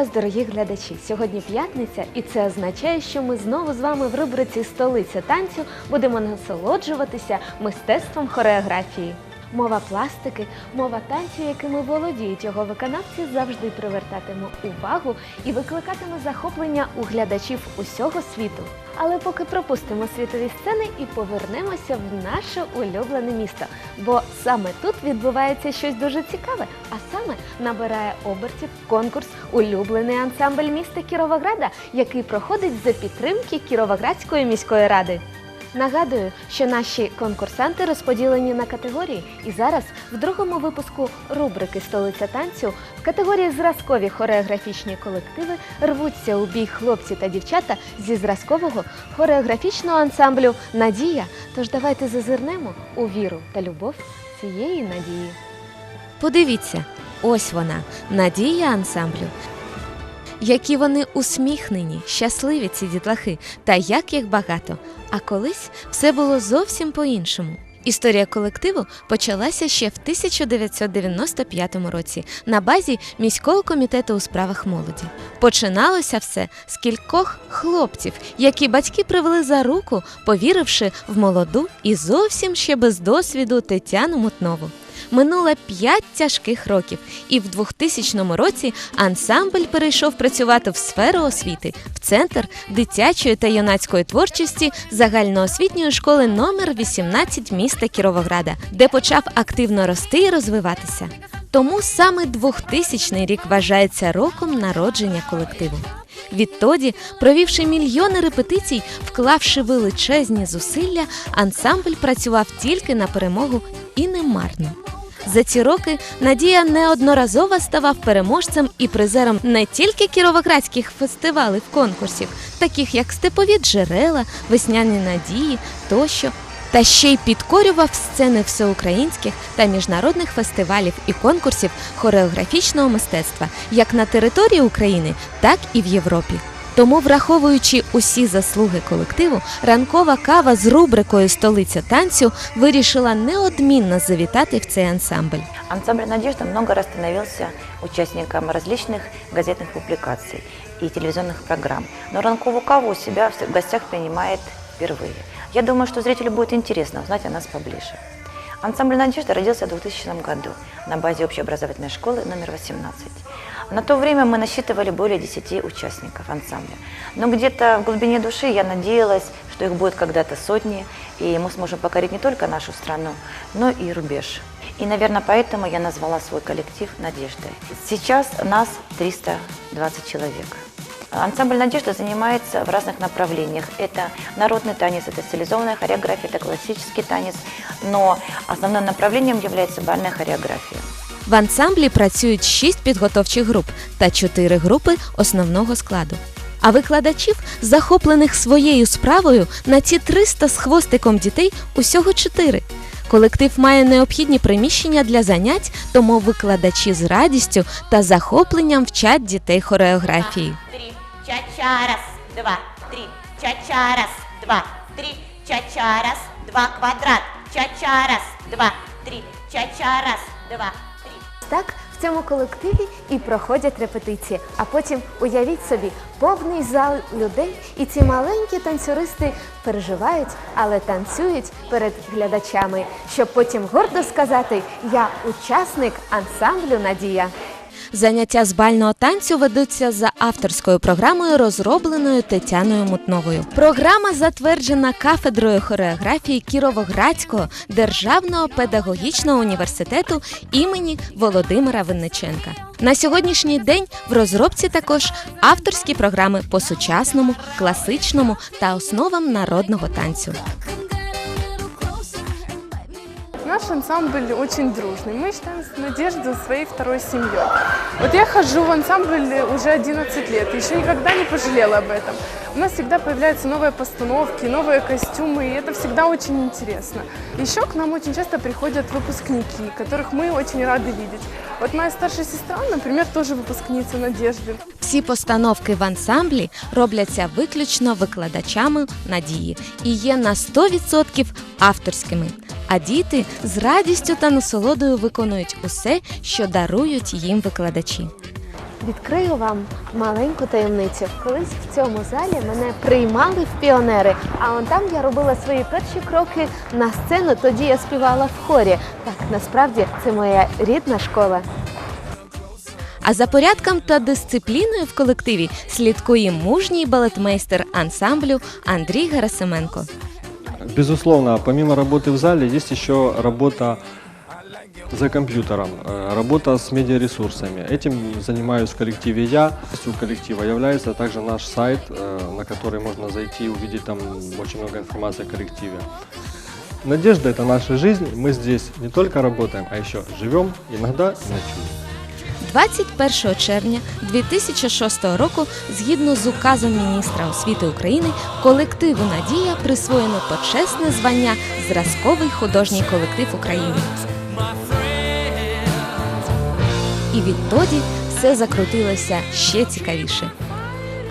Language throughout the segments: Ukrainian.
вас, дорогі глядачі! Сьогодні п'ятниця, і це означає, що ми знову з вами в рубриці Столиця танцю будемо насолоджуватися мистецтвом хореографії. Мова пластики, мова танцю, якими володіють його виконавці, завжди привертатиме увагу і викликатиме захоплення у глядачів усього світу. Але поки пропустимо світові сцени і повернемося в наше улюблене місто. Бо саме тут відбувається щось дуже цікаве, а саме набирає обертів конкурс Улюблений ансамбль міста Кіровограда, який проходить за підтримки Кіровоградської міської ради. Нагадую, що наші конкурсанти розподілені на категорії, і зараз в другому випуску рубрики Столиця танцю в категорії зразкові хореографічні колективи рвуться у бій хлопці та дівчата зі зразкового хореографічного ансамблю Надія. Тож давайте зазирнемо у віру та любов цієї надії. Подивіться, ось вона, надія ансамблю. Які вони усміхнені, щасливі ці дітлахи, та як їх багато. А колись все було зовсім по-іншому. Історія колективу почалася ще в 1995 році на базі міського комітету у справах молоді. Починалося все з кількох хлопців, які батьки привели за руку, повіривши в молоду і зовсім ще без досвіду Тетяну Мутнову. Минуло п'ять тяжких років, і в 2000 році ансамбль перейшов працювати в сферу освіти в центр дитячої та юнацької творчості загальноосвітньої школи номер 18 міста Кіровограда, де почав активно рости і розвиватися. Тому саме 2000 рік вважається роком народження колективу. Відтоді, провівши мільйони репетицій, вклавши величезні зусилля, ансамбль працював тільки на перемогу і не марно. За ці роки Надія неодноразово ставав переможцем і призером не тільки кіровоградських фестивалів конкурсів, таких як Степові джерела, Весняні надії тощо, та ще й підкорював сцени всеукраїнських та міжнародних фестивалів і конкурсів хореографічного мистецтва як на території України, так і в Європі. Тому, враховуючи усі заслуги колективу, ранкова кава з рубрикою Столиця танцю вирішила неодмінно завітати в цей ансамбль. Ансамбль «Надежда» много раз становился участником различных газетных публикаций и телевизионных программ. Но ранковую каву у себя в гостях принимает впервые. Я думаю, что зрителю будет интересно узнать о нас поближе. Ансамбль «Надежда» родился в 2000 году на базе общеобразовательной школы номер 18. На то время мы насчитывали более 10 участников ансамбля. Но где-то в глубине души я надеялась, что их будет когда-то сотни, и мы сможем покорить не только нашу страну, но и рубеж. И, наверное, поэтому я назвала свой коллектив «Надеждой». Сейчас нас 320 человек. Ансамбль «Надежда» занимается в разных направлениях. Это народный танец, это стилизованная хореография, это классический танец. Но основным направлением является бальная хореография. В ансамблі працюють шість підготовчих груп та чотири групи основного складу. А викладачів, захоплених своєю справою, на ці 300 з хвостиком дітей усього чотири. Колектив має необхідні приміщення для занять, тому викладачі з радістю та захопленням вчать дітей хореографії. три, ча-ча, раз, два, три, ча-ча, раз, два, три, ча-ча, раз, два, квадрат, ча-ча, раз, два, три, ча-ча, раз, два. Так в цьому колективі і проходять репетиції. А потім уявіть собі повний зал людей, і ці маленькі танцюристи переживають, але танцюють перед глядачами, щоб потім гордо сказати: Я учасник ансамблю Надія. Заняття з бального танцю ведуться за авторською програмою, розробленою Тетяною Мутновою. Програма затверджена кафедрою хореографії Кіровоградського державного педагогічного університету імені Володимира Винниченка. На сьогоднішній день в розробці також авторські програми по сучасному, класичному та основам народного танцю Наш ансамбль очень дружный. Мы считаем Надежду своей второй семьей. Вот я хожу в ансамбль уже 11 лет, еще никогда не пожалела об этом. У нас всегда появляются новые постановки, новые костюмы, и это всегда очень интересно. Еще к нам очень часто приходят выпускники, которых мы очень рады видеть. Вот моя старшая сестра, например, тоже выпускница Надежды. Всі постановки в ансамблі робляться виключно викладачами надії і є на 100% авторськими. А діти з радістю та насолодою виконують усе, що дарують їм викладачі. Відкрию вам маленьку таємницю. Колись в цьому залі мене приймали в піонери, а он там я робила свої перші кроки на сцену. Тоді я співала в хорі. Так, насправді це моя рідна школа. А за порядком та дисципліною в колективі слідкує мужній балетмейстер ансамблю Андрій Герасименко. Безусловно, помимо работы в зале, есть еще работа за компьютером, э, работа с медиаресурсами. Этим занимаюсь в коллективе я. Частью коллектива является также наш сайт, э, на который можно зайти и увидеть там очень много информации о коллективе. Надежда – это наша жизнь. Мы здесь не только работаем, а еще живем, иногда и ночуем. 21 червня 2006 року, згідно з указом міністра освіти України, колективу Надія присвоєно почесне звання Зразковий художній колектив України. І відтоді все закрутилося ще цікавіше.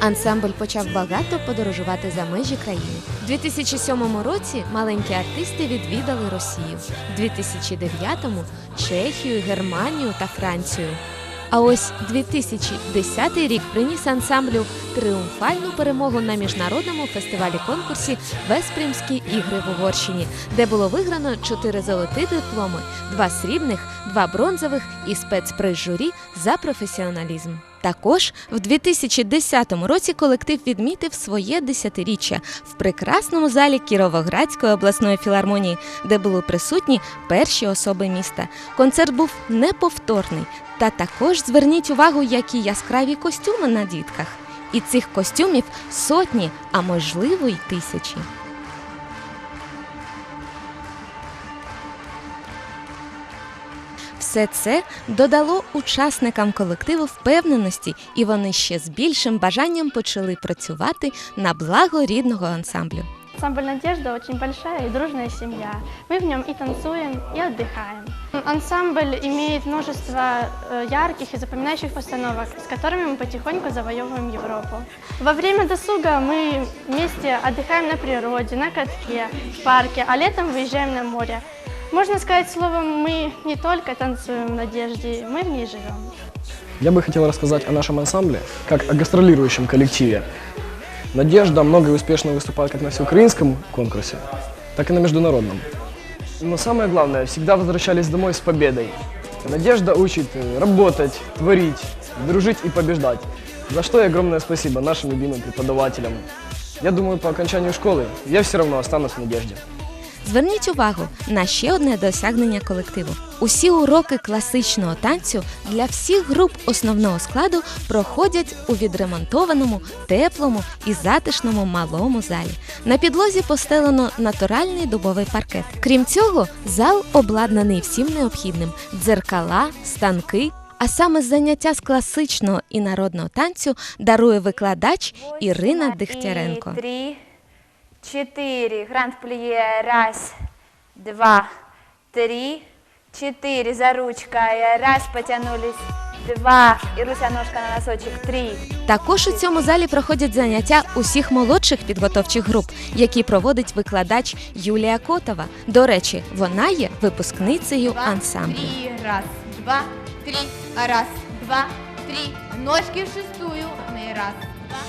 Ансамбль почав багато подорожувати за межі країни. У 2007 році маленькі артисти відвідали Росію, у 2009-му Чехію, Германію та Францію. А ось 2010 рік приніс ансамблю триумфальну перемогу на міжнародному фестивалі конкурсі Веспрімські ігри в Угорщині, де було виграно чотири золоті дипломи, два срібних, два бронзових і спецприз журі за професіоналізм. Також в 2010 році колектив відмітив своє десятиріччя в прекрасному залі Кіровоградської обласної філармонії, де були присутні перші особи міста. Концерт був неповторний. Та також зверніть увагу, які яскраві костюми на дітках. І цих костюмів сотні, а можливо й тисячі. Все це додало учасникам колективу впевненості, і вони ще з більшим бажанням почали працювати на благо рідного ансамблю. Ансамбль «Надежда» очень большая и дружная семья. Мы в нем и танцуем, и отдыхаем. Ансамбль имеет множество э, ярких и запоминающих постановок, с которыми мы потихоньку завоевываем Европу. Во время досуга мы вместе отдыхаем на природе, на катке, в парке, а летом выезжаем на море. Можно сказать словом, мы не только танцуем в «Надежде», мы в ней живем. Я бы хотел рассказать о нашем ансамбле, как о гастролирующем коллективе. Надежда много и успешно выступает как на всеукраинском конкурсе, так и на международном. Но самое главное, всегда возвращались домой с победой. Надежда учит работать, творить, дружить и побеждать. За что и огромное спасибо нашим любимым преподавателям. Я думаю, по окончанию школы я все равно останусь в Надежде. Зверніть увагу на ще одне досягнення колективу. Усі уроки класичного танцю для всіх груп основного складу проходять у відремонтованому, теплому і затишному малому залі. На підлозі постелено натуральний дубовий паркет. Крім цього, зал обладнаний всім необхідним: дзеркала, станки. А саме заняття з класичного і народного танцю дарує викладач Ірина Дегтяренко. Четыре. Гранд плие. Раз, два, три, четыре. За ручкой. Раз, потянулись. Два. И руся ножка на носочек. Три. Також у цьому залі проходять заняття усіх молодших підготовчих груп, які проводить викладач Юлія Котова. До речі, вона є випускницею ансамблю. Три, раз, два, три, раз, два, три. Ножки в шестую. Раз,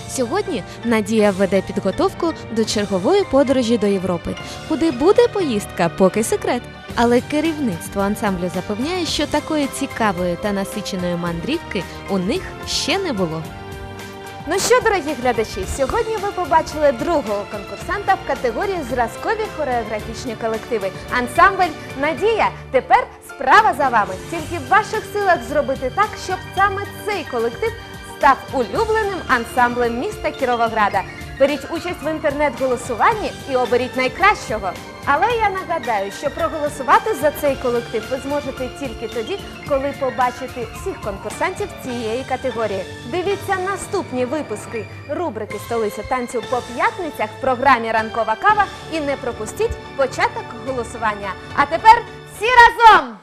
Сьогодні Надія веде підготовку до чергової подорожі до Європи. Куди буде поїздка, поки секрет. Але керівництво ансамблю запевняє, що такої цікавої та насиченої мандрівки у них ще не було. Ну що, дорогі глядачі, сьогодні ви побачили другого конкурсанта в категорії зразкові хореографічні колективи. Ансамбль Надія. Тепер справа за вами. Тільки в ваших силах зробити так, щоб саме цей колектив став улюбленим ансамблем міста Кіровограда. Беріть участь в інтернет-голосуванні і оберіть найкращого. Але я нагадаю, що проголосувати за цей колектив ви зможете тільки тоді, коли побачите всіх конкурсантів цієї категорії. Дивіться наступні випуски рубрики Столиця танцю по п'ятницях в програмі Ранкова кава і не пропустіть початок голосування. А тепер всі разом!